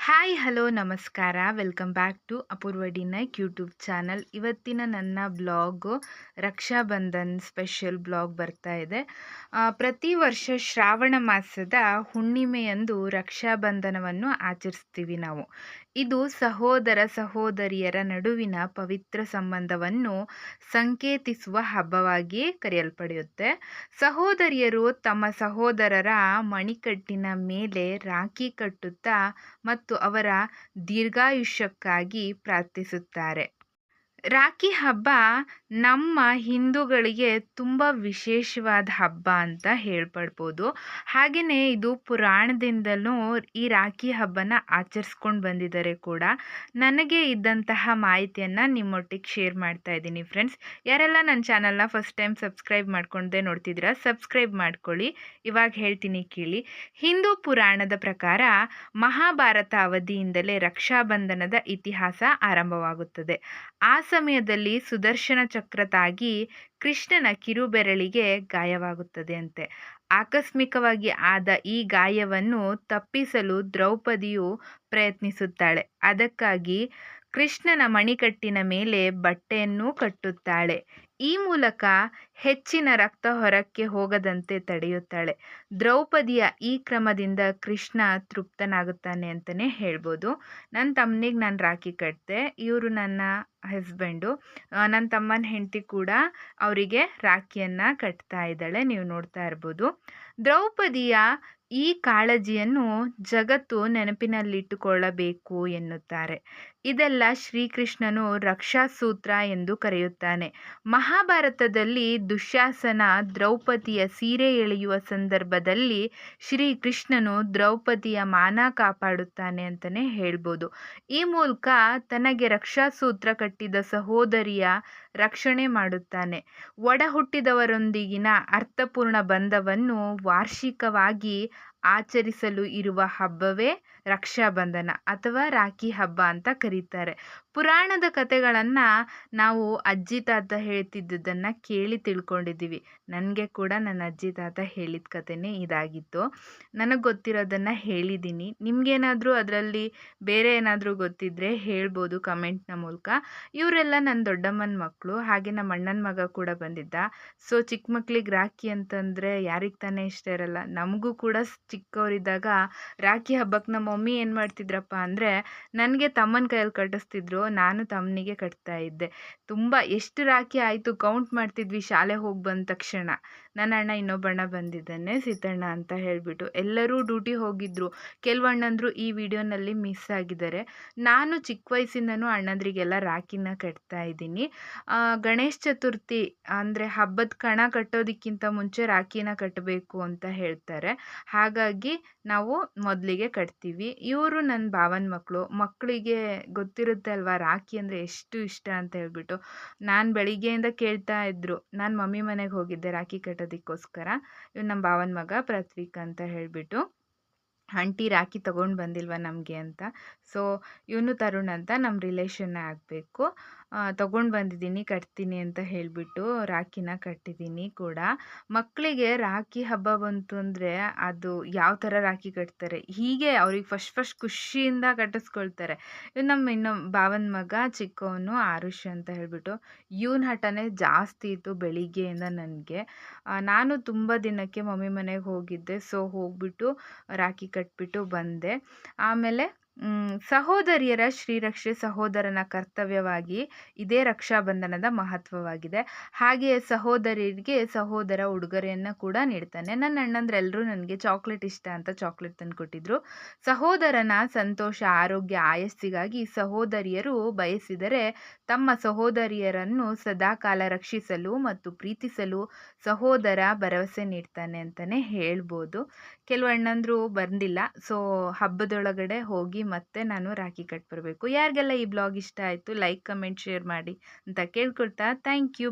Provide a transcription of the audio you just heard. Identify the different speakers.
Speaker 1: Hi hello ನಮಸ್ಕಾರ. Welcome back to Apoorva D Naik YouTube channel ಇವತ್ತಿನ ನನ್ನ blog Rakshabandhan special blog ಬರ್ತಾ ಇದೆ. ಪ್ರತಿ ವರ್ಷ ಶ್ರಾವಣ ಮಾಸದ ಹುಣ್ಣಿಮೆಯಂದು ರಕ್ಷಾಬಂಧನವನ್ನು ಆಚರಿಸ್ತೀವಿ ನಾವು. ಇದು ಸಹೋದರ ಸಹೋದರಿಯರ ನಡುವಿನ ಪವಿತ್ರ ಸಂಬಂಧವನ್ನು ಸಂಕೇತಿಸುವ ಹಬ್ಬವಾಗಿ ಕರೆಯಲ್ಪಡುತ್ತೆ. ಸಹೋದರಿಯರು ತಮ್ಮ ಸಹೋದರರ ಮಣಿಕಟ್ಟಿನ ಮೇಲೆ ರಾಖಿ ಕಟ್ಟುತ್ತಾ ಮತ್ತು ಅವರ ದೀರ್ಘಾಯುಷ್ಯಕ್ಕಾಗಿ ಪ್ರಾರ್ಥಿಸುತ್ತಾರೆ. ರಾಖಿ ಹಬ್ಬ ನಮ್ಮ ಹಿಂದೂಗಳಿಗೆ ತುಂಬ ವಿಶೇಷವಾದ ಹಬ್ಬ ಅಂತ ಹೇಳ್ಪಡ್ಬೋದು. ಹಾಗೆಯೇ ಇದು ಪುರಾಣದಿಂದಲೂ ಈ ರಾಖಿ ಹಬ್ಬನ ಆಚರಿಸ್ಕೊಂಡು ಬಂದಿದ್ದಾರೆ ಕೂಡ. ನನಗೆ ಇದ್ದಂತಹ ಮಾಹಿತಿಯನ್ನು ನಿಮ್ಮೊಟ್ಟಿಗೆ ಶೇರ್ ಮಾಡ್ತಾ ಇದ್ದೀನಿ ಫ್ರೆಂಡ್ಸ್. ಯಾರೆಲ್ಲ ನನ್ನ ಚಾನಲ್ನ ಫಸ್ಟ್ ಟೈಮ್ ಸಬ್ಸ್ಕ್ರೈಬ್ ಮಾಡ್ಕೊಂಡೇ ನೋಡ್ತಿದ್ದೀರಾ, ಸಬ್ಸ್ಕ್ರೈಬ್ ಮಾಡ್ಕೊಳ್ಳಿ. ಇವಾಗ ಹೇಳ್ತೀನಿ ಕೇಳಿ. ಹಿಂದೂ ಪುರಾಣದ ಪ್ರಕಾರ ಮಹಾಭಾರತ ಅವಧಿಯಿಂದಲೇ ರಕ್ಷಾಬಂಧನದ ಇತಿಹಾಸ ಆರಂಭವಾಗುತ್ತದೆ. ಆ ಸಮಯದಲ್ಲಿ ಸುದರ್ಶನ ಚಕ್ರತಾಗಿ ಕೃಷ್ಣನ ಕಿರುಬೆರಳಿಗೆ ಗಾಯವಾಗುತ್ತದೆ ಅಂತೆ. ಆಕಸ್ಮಿಕವಾಗಿ ಆದ ಈ ಗಾಯವನ್ನು ತಪ್ಪಿಸಲು ದ್ರೌಪದಿಯು ಪ್ರಯತ್ನಿಸುತ್ತಾಳೆ. ಅದಕ್ಕಾಗಿ ಕೃಷ್ಣನ ಮಣಿಕಟ್ಟಿನ ಮೇಲೆ ಬಟ್ಟೆಯನ್ನು ಕಟ್ಟುತ್ತಾಳೆ. ಈ ಮೂಲಕ ಹೆಚ್ಚಿನ ರಕ್ತ ಹೊರಕ್ಕೆ ಹೋಗದಂತೆ ತಡೆಯುತ್ತಾಳೆ. ದ್ರೌಪದಿಯ ಈ ಕ್ರಮದಿಂದ ಕೃಷ್ಣ ತೃಪ್ತನಾಗುತ್ತಾನೆ ಅಂತಲೇ ಹೇಳ್ಬೋದು. ನನ್ನ ತಮ್ಮನಿಗೆ ನಾನು ರಾಖಿ ಕಟ್ಟಿದೆ ಇವರು ನನ್ನ ಹಸ್ಬೆಂಡು ನನ್ನ ತಮ್ಮನ ಹೆಂಡತಿ ಕೂಡ ಅವರಿಗೆ ರಾಖಿಯನ್ನು ಕಟ್ತಾ ಇದ್ದಾಳೆ. ನೀವು ನೋಡ್ತಾ ಇರ್ಬೋದು. ದ್ರೌಪದಿಯ ಈ ಕಾಳಜಿಯನ್ನು ಜಗತ್ತು ನೆನಪಿನಲ್ಲಿಟ್ಟುಕೊಳ್ಳಬೇಕು ಎನ್ನುತ್ತಾರೆ. ಇದೆಲ್ಲ ಶ್ರೀಕೃಷ್ಣನು ರಕ್ಷಾಸೂತ್ರ ಎಂದು ಕರೆಯುತ್ತಾನೆ. ಮಹಾಭಾರತದಲ್ಲಿ ದುಶ್ಯಾಸನ, ದ್ರೌಪದಿಯ ಸೀರೆ ಎಳೆಯುವ ಸಂದರ್ಭದಲ್ಲಿ ಶ್ರೀಕೃಷ್ಣನು ದ್ರೌಪದಿಯ ಮಾನ ಕಾಪಾಡುತ್ತಾನೆ ಅಂತಲೇ ಹೇಳ್ಬೋದು. ಈ ಮೂಲಕ ತನಗೆ ರಕ್ಷಾಸೂತ್ರ ಕಟ್ಟಿದ ಸಹೋದರಿಯ ರಕ್ಷಣೆ ಮಾಡುತ್ತಾನೆ. ಒಡಹುಟ್ಟಿದವರೊಂದಿಗಿನ ಅರ್ಥಪೂರ್ಣ ಬಂಧವನ್ನು ವಾರ್ಷಿಕವಾಗಿ ಆಚರಿಸಲು ಇರುವ ಹಬ್ಬವೇ ರಕ್ಷಾಬಂಧನ ಅಥವಾ ರಾಖಿ ಹಬ್ಬ ಅಂತ ಕರೀತಾರೆ. ಪುರಾಣದ ಕಥೆಗಳನ್ನು ನಾವು ಅಜ್ಜಿ ತಾತ ಹೇಳ್ತಿದ್ದುದನ್ನು ಕೇಳಿ ತಿಳ್ಕೊಂಡಿದ್ದೀವಿ. ನನಗೆ ಕೂಡ ನನ್ನ ಅಜ್ಜಿ ತಾತ ಹೇಳಿದ ಕಥೆನೇ ಇದಾಗಿತ್ತು. ನನಗೆ ಗೊತ್ತಿರೋದನ್ನು ಹೇಳಿದ್ದೀನಿ. ನಿಮಗೇನಾದರೂ ಅದರಲ್ಲಿ ಬೇರೆ ಏನಾದರೂ ಗೊತ್ತಿದ್ದರೆ ಹೇಳ್ಬೋದು ಕಮೆಂಟ್ನ ಮೂಲಕ. ಇವರೆಲ್ಲ ನನ್ನ ದೊಡ್ಡಮ್ಮನ ಮಕ್ಕಳು ಹಾಗೆ ನಮ್ಮ ಅಣ್ಣನ ಮಗ ಕೂಡ ಬಂದಿದ್ದ. ಸೊ ಚಿಕ್ಕ ಮಕ್ಕಳಿಗೆ ರಾಖಿ ಅಂತಂದರೆ ಯಾರಿಗೆ ತಾನೇ ಇಷ್ಟ ಇರಲ್ಲ. ನಮಗೂ ಕೂಡ ಚಿಕ್ಕವರಿದ್ದಾಗ ರಾಖಿ ಹಬ್ಬಕ್ಕೆ ನಮ್ಮ ಮಮ್ಮಿ ಏನು ಮಾಡ್ತಿದ್ರಪ್ಪ ಅಂದರೆ, ನನಗೆ ತಮ್ಮನ ಕೈಯಲ್ಲಿ ಕಟ್ಟಿಸ್ತಿದ್ರು. ನಾನು ತಮ್ಮನಿಗೆ ಕಟ್ತಾ ಇದ್ದೆ. ತುಂಬ ಎಷ್ಟು ರಾಖಿ ಆಯಿತು ಕೌಂಟ್ ಮಾಡ್ತಿದ್ವಿ ಶಾಲೆ ಹೋಗಿ ಬಂದ ತಕ್ಷಣ. ನನ್ನ ಅಣ್ಣ ಇನ್ನೊಬ್ಬಣ್ಣ ಬಂದಿದ್ದಾನೆ, ಸೀತಣ್ಣ ಅಂತ ಹೇಳಿಬಿಟ್ಟು. ಎಲ್ಲರೂ ಡ್ಯೂಟಿ ಹೋಗಿದ್ದರು ಕೆಲವಣ್ಣಂದ್ರು ಈ ವಿಡಿಯೋನಲ್ಲಿ ಮಿಸ್ ಆಗಿದ್ದಾರೆ. ನಾನು ಚಿಕ್ಕ ವಯಸ್ಸಿಂದನೂ ಅಣ್ಣಂದ್ರಿಗೆಲ್ಲ ರಾಖಿನ ಕಟ್ತಾ ಇದ್ದೀನಿ. ಗಣೇಶ ಚತುರ್ಥಿ ಅಂದರೆ ಹಬ್ಬದ ಕಣ ಕಟ್ಟೋದಕ್ಕಿಂತ ಮುಂಚೆ ರಾಖಿನ ಕಟ್ಟಬೇಕು ಅಂತ ಹೇಳ್ತಾರೆ. ಹಾಗಾಗಿ ನಾವು ಮೊದಲಿಗೆ ಕಟ್ತೀವಿ. ಇವರು ನನ್ನ ಭಾವನ ಮಕ್ಕಳು ಮಕ್ಕಳಿಗೆ ಗೊತ್ತಿರುತ್ತೆ ಅಲ್ವಾ? ರಾಖಿ ಅಂದರೆ ಎಷ್ಟು ಇಷ್ಟ ಅಂತ ಹೇಳ್ಬಿಟ್ಟು ನಾನು ಬೆಳಿಗ್ಗೆಯಿಂದ ಕೇಳ್ತಾ ಇದ್ದರು ನಾನು ಮಮ್ಮಿ ಮನೆಗೆ ಹೋಗಿದ್ದೆ ರಾಖಿ ಕಟ್ಟೋದಕ್ಕೋಸ್ಕರ. ಇವ್ನು ನಮ್ಮ ಭಾವನ ಮಗ ಪ್ರತ್ವಿಕ್ ಅಂತ ಹೇಳಿಬಿಟ್ಟು. ಆಂಟಿ, ರಾಖಿ ತೊಗೊಂಡು ಬಂದಿಲ್ವ ನಮಗೆ? ಅಂತ. ಸೊ ಇವನು ತರುಣ್ ಅಂತ ನಮ್ಮ ರಿಲೇಷನ್ನೇ ಆಗಬೇಕು. ತೊಗೊಂಡು ಬಂದಿದ್ದೀನಿ, ಕಟ್ತೀನಿ ಅಂತ ಹೇಳಿಬಿಟ್ಟು ರಾಖಿನ ಕಟ್ಟಿದ್ದೀನಿ ಕೂಡ. ಮಕ್ಕಳಿಗೆ ರಾಖಿ ಹಬ್ಬ ಬಂತು ಅಂದರೆ ಅದು ಯಾವ ಥರ ರಾಖಿ ಕಟ್ತಾರೆ? ಹೀಗೆ ಅವ್ರಿಗೆ ಫಸ್ಟ್ ಫಸ್ಟ್ ಖುಷಿಯಿಂದ ಕಟ್ಟಿಸ್ಕೊಳ್ತಾರೆ. ನಮ್ಮ ಇನ್ನೊಬ್ಬ ಬಾವನ ಮಗ, ಚಿಕ್ಕವನು ಆರುಷ್ ಅಂತ ಹೇಳಿಬಿಟ್ಟು ಇವನ ಹಠನೇ ಜಾಸ್ತಿ ಇತ್ತು ಬೆಳಿಗ್ಗೆಯಿಂದ ನನಗೆ. ನಾನು ತುಂಬ ದಿನಕ್ಕೆ ಮಮ್ಮಿ ಮನೆಗೆ ಹೋಗಿದ್ದೆ, ಸೊ ಹೋಗ್ಬಿಟ್ಟು ರಾಖಿ ಕಟ್ಬಿಟ್ಟು ಬಂದೆ. ಆಮೇಲೆ ಸಹೋದರಿಯರ ಶ್ರೀರಕ್ಷೆ ಸಹೋದರನ ಕರ್ತವ್ಯವಾಗಿ ಇದೇ ರಕ್ಷಾಬಂಧನದ ಮಹತ್ವವಾಗಿದೆ. ಹಾಗೆಯೇ ಸಹೋದರಿಗೆ ಸಹೋದರ ಉಡುಗೊರೆಯನ್ನು ಕೂಡ ನೀಡ್ತಾನೆ. ನನ್ನ ಅಣ್ಣಂದ್ರೆಲ್ಲರೂ ನನಗೆ ಚಾಕ್ಲೇಟ್ ಇಷ್ಟ ಅಂತ ಚಾಕ್ಲೇಟ್ ತಂದು ಕೊಟ್ಟಿದ್ರು. ಸಹೋದರನ ಸಂತೋಷ, ಆರೋಗ್ಯ, ಆಯಸ್ಸಿಗಾಗಿ ಸಹೋದರಿಯರು ಬಯಸಿದರೆ ತಮ್ಮ ಸಹೋದರಿಯರನ್ನು ಸದಾಕಾಲ ರಕ್ಷಿಸಲು ಮತ್ತು ಪ್ರೀತಿಸಲು ಸಹೋದರ ಭರವಸೆ ನೀಡ್ತಾನೆ ಅಂತಲೇ ಹೇಳ್ಬೋದು. ಕೆಲವು ಅಣ್ಣಂದ್ರು ಬಂದಿಲ್ಲ. ಸೊ ಹಬ್ಬದೊಳಗಡೆ ಹೋಗಿ ಮತ್ತೆ ನಾನು ರಾಖಿ ಕಟ್ಬರಬೇಕು. ಯಾರಿಗೆಲ್ಲ ಈ ಬ್ಲಾಗ್ ಇಷ್ಟ ಆಯಿತು, ಲೈಕ್, ಕಮೆಂಟ್, ಶೇರ್ ಮಾಡಿ ಅಂತ ಕೇಳ್ಕೊಳ್ತಾ. Thank you.